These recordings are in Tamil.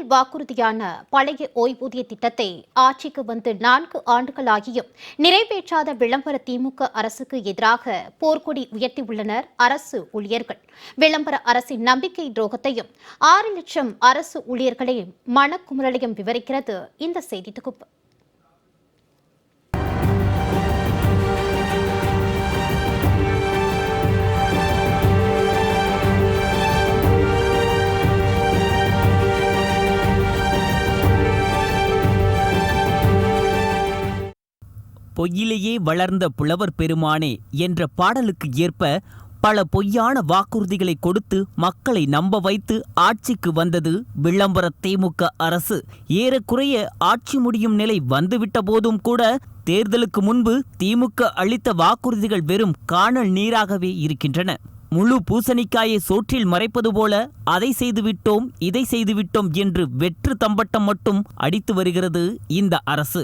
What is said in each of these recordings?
தேர்தல் வாக்குறுதியான பழைய ஓய்வூதிய திட்டத்தை ஆட்சிக்கு வந்து நான்கு ஆண்டுகளாகியும் நிறைவேற்றாத விளம்பர திமுக அரசுக்கு எதிராக போர்க்கொடி உயர்த்தியுள்ளனர் அரசு ஊழியர்கள். விளம்பர அரசின் நம்பிக்கை துரோகத்தையும் ஆறு லட்சம் அரசு ஊழியர்களையும் மனக்குமுறலையும் விவரிக்கிறது இந்த செய்தி தொகுப்பு. பொய்யிலேயே வளர்ந்த புலவர் பெருமானே என்ற பாடலுக்கு ஏற்ப பல பொய்யான வாக்குறுதிகளை கொடுத்து மக்களை நம்ப வைத்து ஆட்சிக்கு வந்தது விளம்பர திமுக அரசு. ஏறக்குறைய ஆட்சி முடியும் நிலை வந்துவிட்ட போதும் கூட தேர்தலுக்கு முன்பு திமுக அளித்த வாக்குறுதிகள் வெறும் காணல் நீராகவே இருக்கின்றன. முழு பூசணிக்காயை சோற்றில் மறைப்பது போல அதை செய்துவிட்டோம் இதை செய்துவிட்டோம் என்று வெற்று தம்பட்டம் மட்டும் அடித்து வருகிறது இந்த அரசு.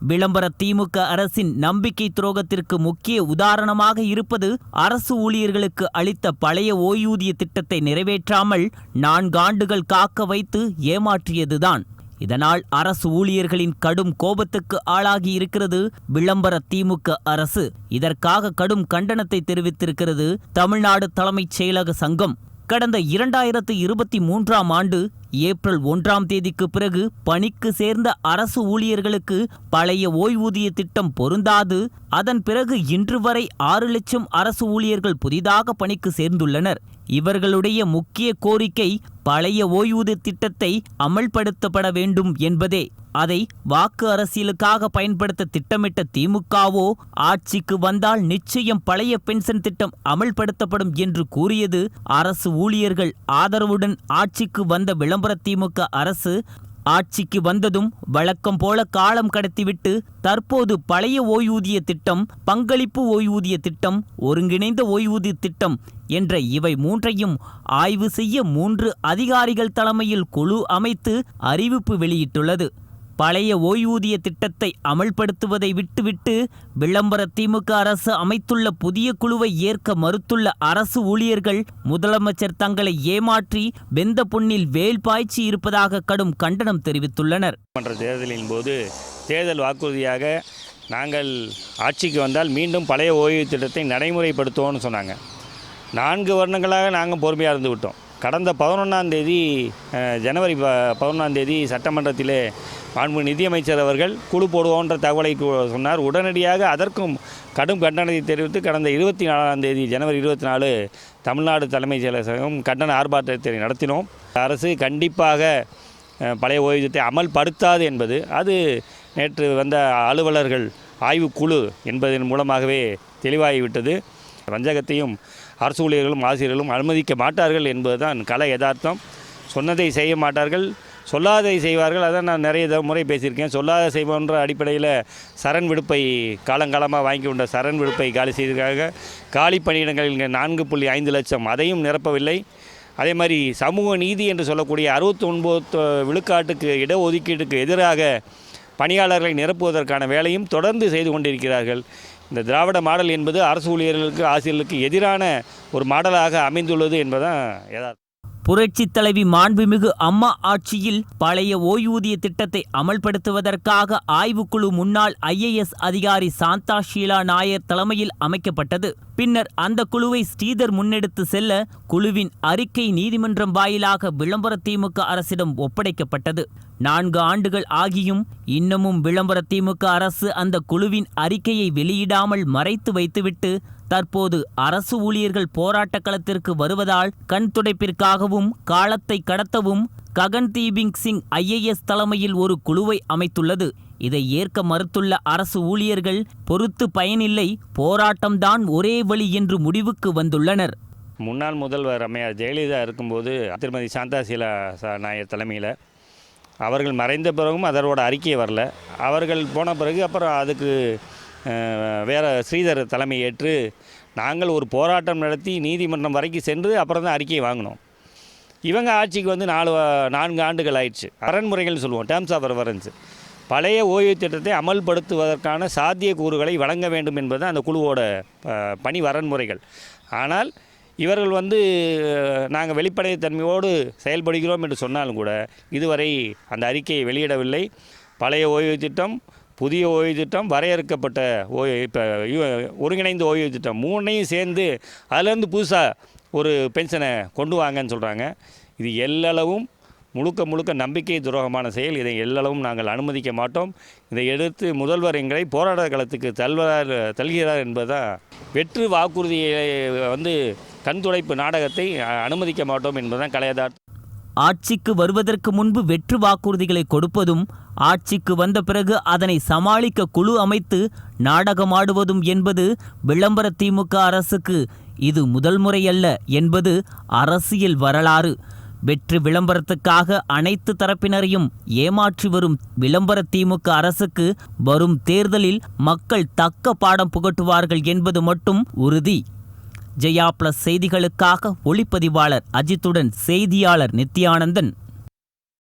விளம்பர திமுக அரசின் நம்பிக்கை துரோகத்திற்கு முக்கிய உதாரணமாக இருப்பது அரசு ஊழியர்களுக்கு அளித்த பழைய ஓய்வூதிய திட்டத்தை நிறைவேற்றாமல் நான்காண்டுகள் காக்க வைத்து ஏமாற்றியதுதான். இதனால் அரசு ஊழியர்களின் கடும் கோபத்துக்கு ஆளாகி இருக்கிறது விளம்பர திமுக அரசு. இதற்காக கடும் கண்டனத்தை தெரிவித்திருக்கிறது தமிழ்நாடு தலைமைச் செயலக சங்கம். கடந்த இரண்டாயிரத்து இருபத்தி மூன்றாம் ஆண்டு ஏப்ரல் ஒன்றாம் தேதிக்கு பிறகு பணிக்கு சேர்ந்த அரசு ஊழியர்களுக்கு பழைய ஓய்வூதிய திட்டம் பொருந்தாது. அதன் பிறகு இன்று வரை ஆறு லட்சம் அரசு ஊழியர்கள் புதிதாக பணிக்கு சேர்ந்துள்ளனர். இவர்களுடைய முக்கிய கோரிக்கை பழைய ஓய்வூதிய திட்டத்தை அமல்படுத்தப்பட வேண்டும் என்பதே. அதை வாக்கு அரசியலுக்காக பயன்படுத்த திட்டமிட்ட திமுகவோ ஆட்சிக்கு வந்தால் நிச்சயம் பழைய பென்ஷன் திட்டம் அமல்படுத்தப்படும் என்று கூறியது அரசு ஊழியர்கள் ஆதரவுடன் ஆட்சிக்கு வந்த விளம்பர திமுக அரசு. ஆட்சிக்கு வந்ததும் வழக்கம் போல காலம் கடத்திவிட்டு தற்போது பழைய ஓய்வூதிய திட்டம் பங்களிப்பு ஓய்வூதிய திட்டம் ஒருங்கிணைந்த ஓய்வூதிய திட்டம் என்ற இவை மூன்றையும் ஆய்வு செய்ய மூன்று அதிகாரிகள் தலைமையில் குழு அமைத்து அறிவிப்பு வெளியிட்டுள்ளது. பழைய ஓய்வூதிய திட்டத்தை அமல்படுத்துவதை விட்டுவிட்டு விளம்பர திமுக அரசு அமைத்துள்ள புதிய குழுவை ஏற்க மறுத்துள்ள அரசு ஊழியர்கள் முதலமைச்சர் தங்களை ஏமாற்றி வெந்த பொண்ணில் வேல் பாய்ச்சி இருப்பதாக கடும் கண்டனம் தெரிவித்துள்ளனர். தேர்தலின் போது தேர்தல் வாக்குறுதியாக நாங்கள் ஆட்சிக்கு வந்தால் மீண்டும் பழைய ஓய்வு திட்டத்தை நடைமுறைப்படுத்துவோம்னு சொன்னாங்க. நான்கு வருடங்களாக நாங்கள் பொறுமையாக இருந்து விட்டோம் கடந்த பதினொன்றாந்தேதி ஜனவரி ப பதினொன்றாந்தேதி சட்டமன்றத்திலே மாண்பு நிதியமைச்சர் அவர்கள் குழு போடுவோன்ற தகவலை சொன்னார். உடனடியாக அதற்கும் கடும் கண்டனத்தை தெரிவித்து கடந்த இருபத்தி நாலாம் தேதி ஜனவரி இருபத்தி நாலு தமிழ்நாடு தலைமைச் செயலகம் கண்டன ஆர்ப்பாட்டத்தை நடத்தினோம். அரசு கண்டிப்பாக பழைய ஓய்வூதியத்தை அமல்படுத்தாது என்பது அது நேற்று வந்த அலுவலர்கள் ஆய்வுக்குழு என்பதன் மூலமாகவே தெளிவாகிவிட்டது. வஞ்சகத்தையும் அரசு ஊழியர்களும் ஆசிரியர்களும் அனுமதிக்க மாட்டார்கள் என்பதுதான் கலை யதார்த்தம். சொன்னதை செய்ய மாட்டார்கள் சொல்லாததை செய்வார்கள். அதான் நான் நிறைய முறை பேசியிருக்கேன். சொல்லாத செய்வோன்ற அடிப்படையில் சரண் விடுப்பை காலங்காலமாக வாங்கி கொண்ட சரண் விடுப்பை காலி செய்திருக்காங்க. காலி பணியிடங்கள் இங்கே நான்கு புள்ளி ஐந்து லட்சம். அதையும் நிரப்பவில்லை. அதே மாதிரி சமூக நீதி என்று சொல்லக்கூடிய அறுபத்தி ஒன்பது விழுக்காட்டுக்கு இடஒதுக்கீட்டுக்கு எதிராக பணியாளர்களை நிரப்புவதற்கான வேலையும் தொடர்ந்து செய்து கொண்டிருக்கிறார்கள். இந்த திராவிட மாடல் என்பது அரசு ஊழியர்களுக்கு ஆசிரியர்களுக்கு எதிரான ஒரு மாடலாக அமைந்துள்ளது என்பதான் யதார்த்தம். புரட்சித் தலைவி மாண்புமிகு அம்மா ஆட்சியில் பழைய ஓய்வூதிய திட்டத்தை அமல்படுத்துவதற்காக ஆய்வுக்குழு முன்னாள் ஐஏஎஸ் அதிகாரி சாந்தா ஷீலா நாயர் தலைமையில் அமைக்கப்பட்டது. பின்னர் அந்த குழுவை ஸ்ரீதர் முன்னெடுத்து செல்ல குழுவின் அறிக்கை நீதிமன்றம் வாயிலாக விளம்பர திமுக அரசிடம் ஒப்படைக்கப்பட்டது. நான்கு ஆண்டுகள் ஆகியும் இன்னமும் விளம்பர திமுக அரசு அந்த குழுவின் அறிக்கையை வெளியிடாமல் மறைத்து வைத்துவிட்டு தற்போது அரசு ஊழியர்கள் போராட்ட களத்திற்கு வருவதால் கண் துடைப்பிற்காகவும் காலத்தை கடத்தவும் ககன் தீபிங் சிங் ஐஏஎஸ் தலைமையில் ஒரு குழுவை அமைத்துள்ளது. இதை ஏற்க மறுத்துள்ள அரசு ஊழியர்கள் பொறுத்து பயனில்லை போராட்டம்தான் ஒரே வழி என்று முடிவுக்கு வந்துள்ளனர். முன்னாள் முதல்வர் அம்மையார் ஜெயலலிதா இருக்கும்போது திருமதி சாந்தா சீலா நாயர் தலைமையில் அவர்கள் மறைந்த பிறகும் அதனோட அறிக்கையை வரல. அவர்கள் போன பிறகு அப்புறம் அதுக்கு வேறு வேற ஸ்ரீதர் தலைமை ஏற்று நாங்கள் ஒரு போராட்டம் நடத்தி நீதிமன்றம் வரைக்கும் சென்று அப்புறம் தான் அறிக்கையை வாங்கினோம். இவங்க ஆட்சிக்கு வந்து நாலு நான்கு ஆண்டுகள் ஆயிடுச்சு. அரண்முறைகள்னு சொல்லுவோம் டேர்ம்ஸ் ஆஃப் ரெஃபரன்ஸு பழைய ஓய்வு திட்டத்தை அமல்படுத்துவதற்கான சாத்தியக்கூறுகளை வழங்க வேண்டும் என்பது அந்த குழுவோட பணி வரன்முறைகள். ஆனால் இவர்கள் வந்து நாங்கள் வெளிப்படைத்தன்மையோடு செயல்படுகிறோம் என்று சொன்னாலும் கூட இதுவரை அந்த அறிக்கையை வெளியிடவில்லை. பழைய ஓய்வு திட்டம் புதிய ஓய்வு திட்டம் வரையறுக்கப்பட்ட ஓய்வு இப்போ ஒருங்கிணைந்த ஓய்வு திட்டம் மூணையும் சேர்ந்து அதுலேருந்து புதுசாக ஒரு பென்ஷனை கொண்டு வாங்கன்னு சொல்கிறாங்க இது எல்லளவும் முழுக்க முழுக்க நம்பிக்கை துரோகமான செயல். இதை எல்லளவும் நாங்கள் அனுமதிக்க மாட்டோம். இதை எதிர்த்து முதல்வர் எங்களை போராட்ட களத்துக்கு தள்ளுவார் தல்கிறார் என்பதுதான் வெற்று வாக்குறுதியை வந்து கண்துடைப்பு நாடகத்தை அனுமதிக்க மாட்டோம் என்பதுதான் கலையதார்த்தம். ஆட்சிக்கு வருவதற்கு முன்பு வெற்று வாக்குறுதிகளை கொடுப்பதும் ஆட்சிக்கு வந்த பிறகு அதனை சமாளிக்க குழு அமைத்து நாடகமாடுவதும் என்பது விளம்பர திமுக அரசுக்கு இது முதல் முறையல்ல என்பது அரசியல் வரலாறு. வெற்று விளம்பரத்துக்காக அனைத்து தரப்பினரையும் ஏமாற்றி வரும் விளம்பர திமுக அரசுக்கு வரும் தேர்தலில் மக்கள் தக்க பாடம் புகட்டுவார்கள் என்பது மட்டும் உறுதி. ஜெயா பிளஸ் செய்திகளுக்காக ஒளிப்பதிவாளர் அஜித்துடன் செய்தியாளர் நித்யானந்தன்.